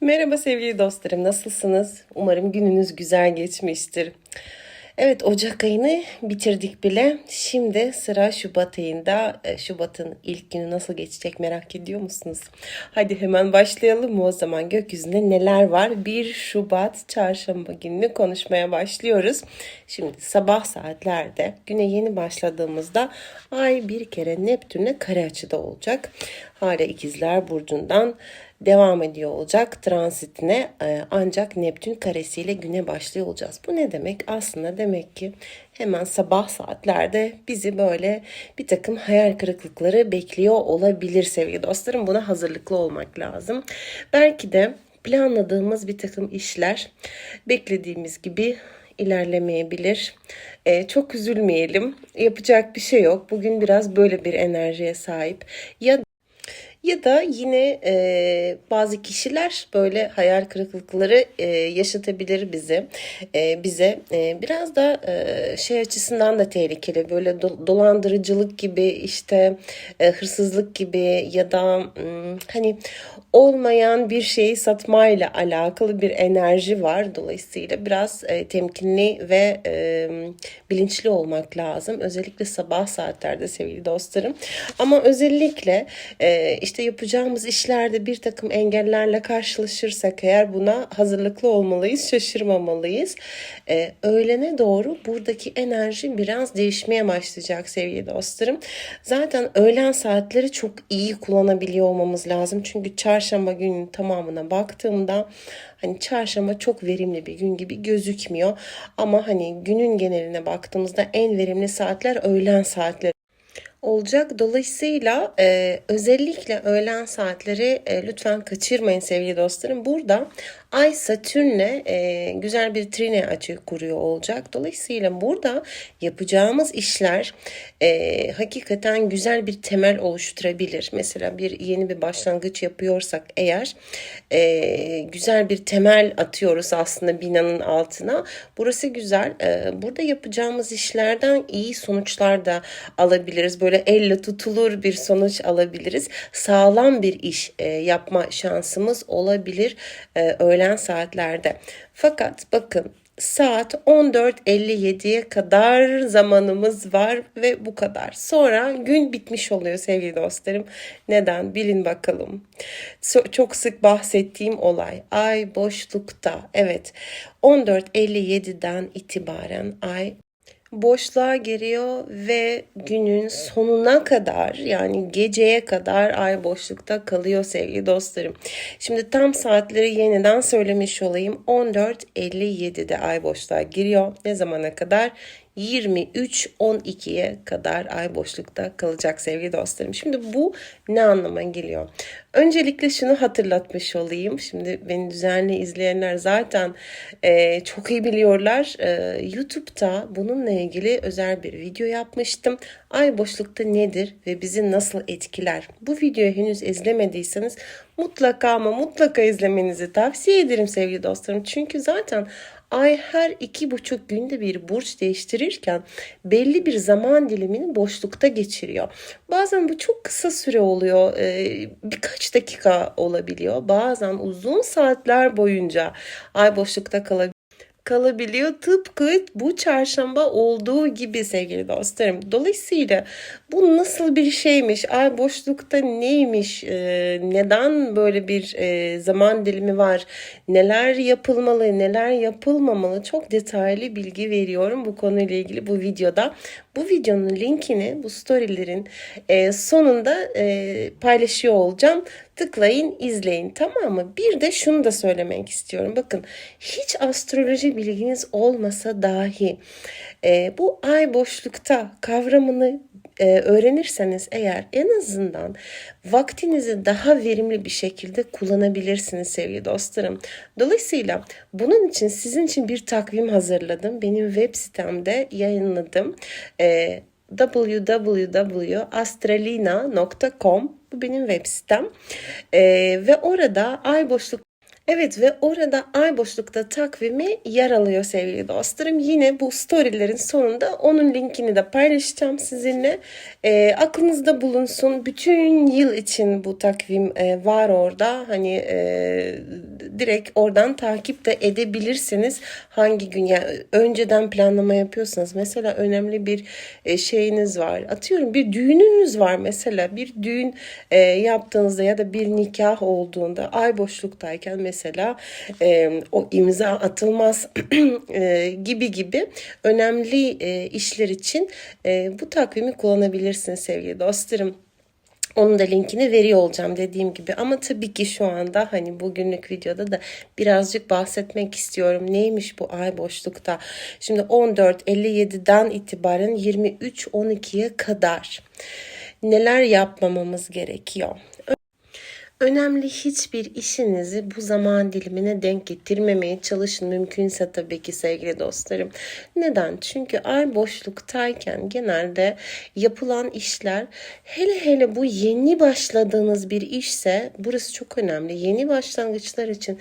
Merhaba sevgili dostlarım, nasılsınız? Umarım gününüz güzel geçmiştir. Evet, Ocak ayını bitirdik bile. Şimdi sıra Şubat ayında. E, Şubat'ın ilk günü nasıl geçecek merak ediyor musunuz? Hadi hemen başlayalım mı o zaman? Gökyüzünde neler var? 1 Şubat çarşamba gününü konuşmaya başlıyoruz. Şimdi sabah saatlerde güne yeni başladığımızda ay bir kere Neptün'le kare açıda olacak. Hala ikizler burcundan devam ediyor olacak transitine e, ancak Neptün karesiyle güne başlıyor olacağız. Bu ne demek? Aslında demek ki hemen sabah saatlerde bizi böyle bir takım hayal kırıklıkları bekliyor olabilir sevgili dostlarım. Buna hazırlıklı olmak lazım. Belki de planladığımız bir takım işler beklediğimiz gibi ilerlemeyebilir. Ee, çok üzülmeyelim. Yapacak bir şey yok. Bugün biraz böyle bir enerjiye sahip. Ya ya da yine e, bazı kişiler böyle hayal kırıklıkları e, yaşatabilir bizi. E, bize e, biraz da e, şey açısından da tehlikeli. Böyle do- dolandırıcılık gibi işte e, hırsızlık gibi ya da m, hani olmayan bir şeyi satmayla alakalı bir enerji var. Dolayısıyla biraz e, temkinli ve e, bilinçli olmak lazım. Özellikle sabah saatlerde sevgili dostlarım. Ama özellikle e, işte yapacağımız işlerde bir takım engellerle karşılaşırsak eğer buna hazırlıklı olmalıyız, şaşırmamalıyız. E, öğlene doğru buradaki enerji biraz değişmeye başlayacak sevgili dostlarım. Zaten öğlen saatleri çok iyi kullanabiliyor olmamız lazım. Çünkü çarşamba günün tamamına baktığımda hani çarşamba çok verimli bir gün gibi gözükmüyor. Ama hani günün geneline baktığımızda en verimli saatler öğlen saatleri olacak. Dolayısıyla e, özellikle öğlen saatleri e, lütfen kaçırmayın sevgili dostlarım. Burada Ay Satürn'le e, güzel bir trine açı kuruyor olacak. Dolayısıyla burada yapacağımız işler e, hakikaten güzel bir temel oluşturabilir. Mesela bir yeni bir başlangıç yapıyorsak eğer e, güzel bir temel atıyoruz aslında binanın altına. Burası güzel. E, burada yapacağımız işlerden iyi sonuçlar da alabiliriz. Böyle elle tutulur bir sonuç alabiliriz. Sağlam bir iş e, yapma şansımız olabilir. E, öğlen saatlerde. Fakat bakın saat 14.57'ye kadar zamanımız var ve bu kadar. Sonra gün bitmiş oluyor sevgili dostlarım. Neden? Bilin bakalım. Çok sık bahsettiğim olay. Ay boşlukta. Evet 14.57'den itibaren ay boşluğa giriyor ve günün sonuna kadar yani geceye kadar ay boşlukta kalıyor sevgili dostlarım. Şimdi tam saatleri yeniden söylemiş olayım. 14.57'de ay boşluğa giriyor. Ne zamana kadar? 23-12'ye kadar ay boşlukta kalacak sevgili dostlarım. Şimdi bu ne anlama geliyor? Öncelikle şunu hatırlatmış olayım. Şimdi beni düzenli izleyenler zaten e, çok iyi biliyorlar. E, YouTube'da bununla ilgili özel bir video yapmıştım. Ay boşlukta nedir ve bizi nasıl etkiler? Bu videoyu henüz izlemediyseniz mutlaka ama mutlaka izlemenizi tavsiye ederim sevgili dostlarım. Çünkü zaten Ay her iki buçuk günde bir burç değiştirirken belli bir zaman dilimini boşlukta geçiriyor. Bazen bu çok kısa süre oluyor. Birkaç dakika olabiliyor. Bazen uzun saatler boyunca ay boşlukta kalabiliyor kalabiliyor. Tıpkı bu çarşamba olduğu gibi sevgili dostlarım. Dolayısıyla bu nasıl bir şeymiş? Ay boşlukta neymiş? Ee, neden böyle bir e, zaman dilimi var? Neler yapılmalı, neler yapılmamalı? Çok detaylı bilgi veriyorum bu konuyla ilgili bu videoda. Bu videonun linkini bu storylerin e, sonunda e, paylaşıyor olacağım. Tıklayın, izleyin tamam mı? Bir de şunu da söylemek istiyorum. Bakın hiç astroloji bilginiz olmasa dahi e, bu ay boşlukta kavramını e, öğrenirseniz eğer en azından vaktinizi daha verimli bir şekilde kullanabilirsiniz sevgili dostlarım. Dolayısıyla bunun için sizin için bir takvim hazırladım. Benim web sitemde yayınladım. E, www.astralina.com bu benim web sitem e, ve orada ay boşluk Evet ve orada ay boşlukta takvimi yer alıyor sevgili dostlarım. Yine bu storylerin sonunda onun linkini de paylaşacağım sizinle. E, aklınızda bulunsun. Bütün yıl için bu takvim e, var orada. Hani e, direkt oradan takip de edebilirsiniz. Hangi gün yani önceden planlama yapıyorsanız mesela önemli bir e, şeyiniz var. Atıyorum bir düğününüz var mesela bir düğün e, yaptığınızda ya da bir nikah olduğunda ay boşluktayken mesela e, o imza atılmaz gibi gibi önemli işler için bu takvimi kullanabilirsiniz sevgili dostlarım. Onun da linkini veriyor olacağım dediğim gibi. Ama tabii ki şu anda hani bugünlük videoda da birazcık bahsetmek istiyorum. Neymiş bu ay boşlukta? Şimdi 14.57'den itibaren 23.12'ye kadar neler yapmamamız gerekiyor? Önemli hiçbir işinizi bu zaman dilimine denk getirmemeye çalışın mümkünse tabii ki sevgili dostlarım. Neden? Çünkü ay boşluktayken genelde yapılan işler hele hele bu yeni başladığınız bir işse burası çok önemli. Yeni başlangıçlar için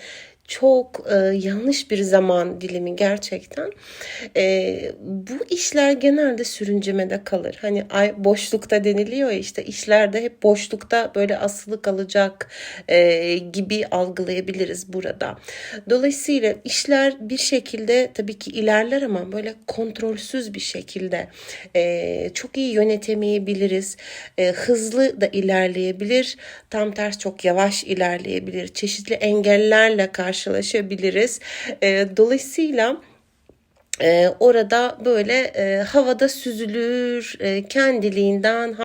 çok e, yanlış bir zaman dilimi gerçekten. E, bu işler genelde sürüncemede kalır. Hani ay boşlukta deniliyor ya işte işlerde hep boşlukta böyle asılı kalacak e, gibi algılayabiliriz burada. Dolayısıyla işler bir şekilde tabii ki ilerler ama böyle kontrolsüz bir şekilde e, çok iyi yönetemeyebiliriz. E, hızlı da ilerleyebilir. Tam ters çok yavaş ilerleyebilir. Çeşitli engellerle karşı karşılaşabiliriz. E, dolayısıyla e, orada böyle e, havada süzülür, e, kendiliğinden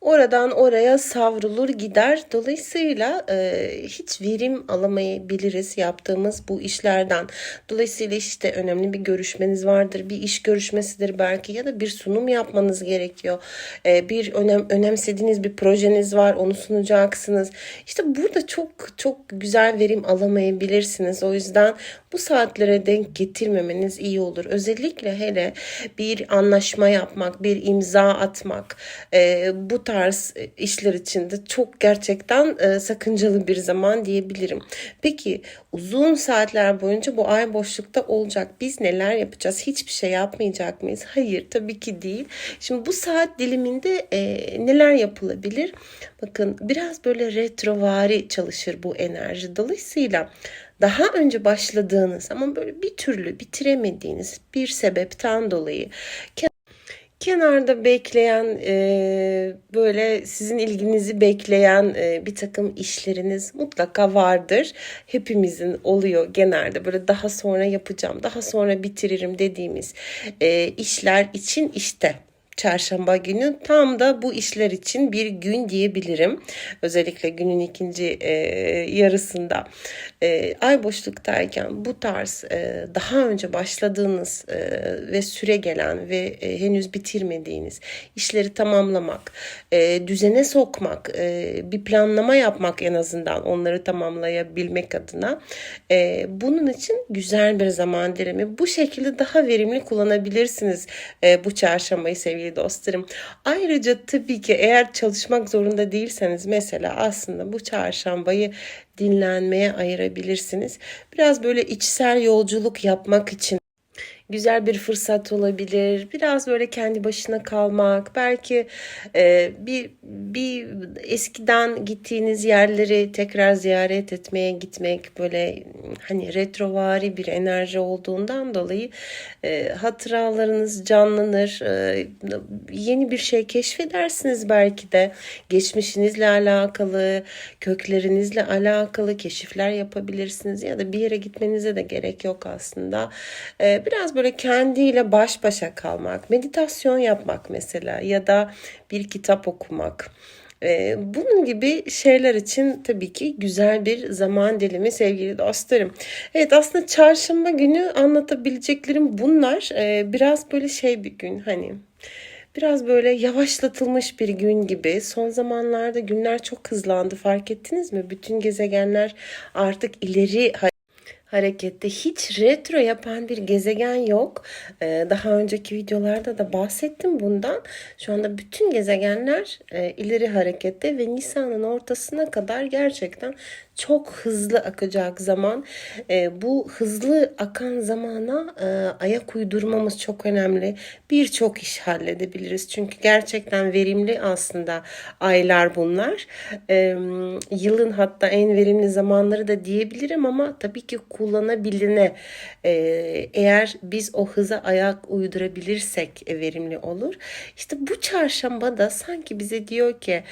oradan oraya savrulur gider. Dolayısıyla e, hiç verim alamayabiliriz yaptığımız bu işlerden. Dolayısıyla işte önemli bir görüşmeniz vardır. Bir iş görüşmesidir belki ya da bir sunum yapmanız gerekiyor. E, bir önem önemsediğiniz bir projeniz var. Onu sunacaksınız. İşte burada çok çok güzel verim alamayabilirsiniz. O yüzden bu saatlere denk getirmemeniz iyi olur. Özellikle hele bir anlaşma yapmak, bir imza atmak e, bu tarz işler için de çok gerçekten e, sakıncalı bir zaman diyebilirim. Peki uzun saatler boyunca bu ay boşlukta olacak. Biz neler yapacağız? Hiçbir şey yapmayacak mıyız? Hayır tabii ki değil. Şimdi bu saat diliminde e, neler yapılabilir? Bakın biraz böyle retrovari çalışır bu enerji. Dolayısıyla daha önce başladığınız ama böyle bir türlü bitiremediğiniz bir sebepten dolayı kenarda bekleyen e, böyle sizin ilginizi bekleyen e, bir takım işleriniz mutlaka vardır. Hepimizin oluyor genelde böyle daha sonra yapacağım, daha sonra bitiririm dediğimiz e, işler için işte çarşamba günü tam da bu işler için bir gün diyebilirim. Özellikle günün ikinci e, yarısında e, ay boşluktayken bu tarz e, daha önce başladığınız e, ve süre gelen ve e, henüz bitirmediğiniz işleri tamamlamak, e, düzene sokmak, e, bir planlama yapmak en azından onları tamamlayabilmek adına e, bunun için güzel bir zaman dilimi. Bu şekilde daha verimli kullanabilirsiniz e, bu çarşambayı sevgili sevgili dostlarım. Ayrıca tabii ki eğer çalışmak zorunda değilseniz mesela aslında bu çarşambayı dinlenmeye ayırabilirsiniz. Biraz böyle içsel yolculuk yapmak için güzel bir fırsat olabilir. Biraz böyle kendi başına kalmak, belki e, bir bir eskiden gittiğiniz yerleri tekrar ziyaret etmeye gitmek böyle hani retrovari bir enerji olduğundan dolayı e, hatıralarınız canlanır. E, yeni bir şey keşfedersiniz belki de geçmişinizle alakalı, köklerinizle alakalı keşifler yapabilirsiniz ya da bir yere gitmenize de gerek yok aslında. E, biraz böyle kendiyle baş başa kalmak, meditasyon yapmak mesela ya da bir kitap okumak. Ee, bunun gibi şeyler için tabii ki güzel bir zaman dilimi sevgili dostlarım. Evet aslında çarşamba günü anlatabileceklerim bunlar. Ee, biraz böyle şey bir gün hani biraz böyle yavaşlatılmış bir gün gibi. Son zamanlarda günler çok hızlandı fark ettiniz mi? Bütün gezegenler artık ileri harekette hiç retro yapan bir gezegen yok. Ee, daha önceki videolarda da bahsettim bundan. Şu anda bütün gezegenler e, ileri harekette ve Nisan'ın ortasına kadar gerçekten çok hızlı akacak zaman. E, bu hızlı akan zamana e, ayak uydurmamız çok önemli. Birçok iş halledebiliriz. Çünkü gerçekten verimli aslında aylar bunlar. E, yılın hatta en verimli zamanları da diyebilirim ama tabii ki kullanabiline e, eğer biz o hıza ayak uydurabilirsek e, verimli olur. İşte bu çarşamba da sanki bize diyor ki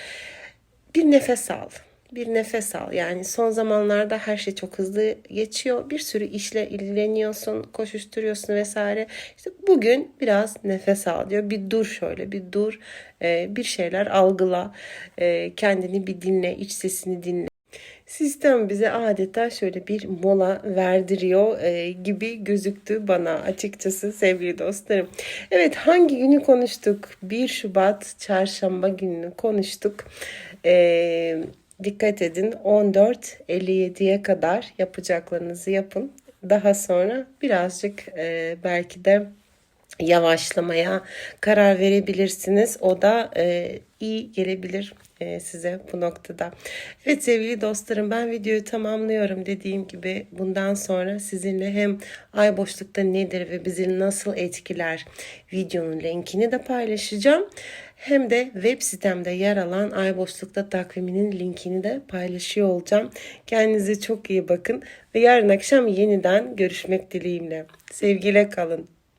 bir nefes al. Bir nefes al. Yani son zamanlarda her şey çok hızlı geçiyor. Bir sürü işle ilgileniyorsun, koşuşturuyorsun vesaire. İşte bugün biraz nefes al diyor. Bir dur şöyle, bir dur. Ee, bir şeyler algıla. Ee, kendini bir dinle, iç sesini dinle. Sistem bize adeta şöyle bir mola verdiriyor e, gibi gözüktü bana açıkçası sevgili dostlarım. Evet hangi günü konuştuk? 1 Şubat çarşamba gününü konuştuk. E, dikkat edin 14.57'ye kadar yapacaklarınızı yapın. Daha sonra birazcık e, belki de yavaşlamaya karar verebilirsiniz. O da e, iyi gelebilir e, size bu noktada. Evet sevgili dostlarım ben videoyu tamamlıyorum. Dediğim gibi bundan sonra sizinle hem ay boşlukta nedir ve bizi nasıl etkiler videonun linkini de paylaşacağım. Hem de web sitemde yer alan ay boşlukta takviminin linkini de paylaşıyor olacağım. Kendinize çok iyi bakın ve yarın akşam yeniden görüşmek dileğimle. Sevgiyle kalın.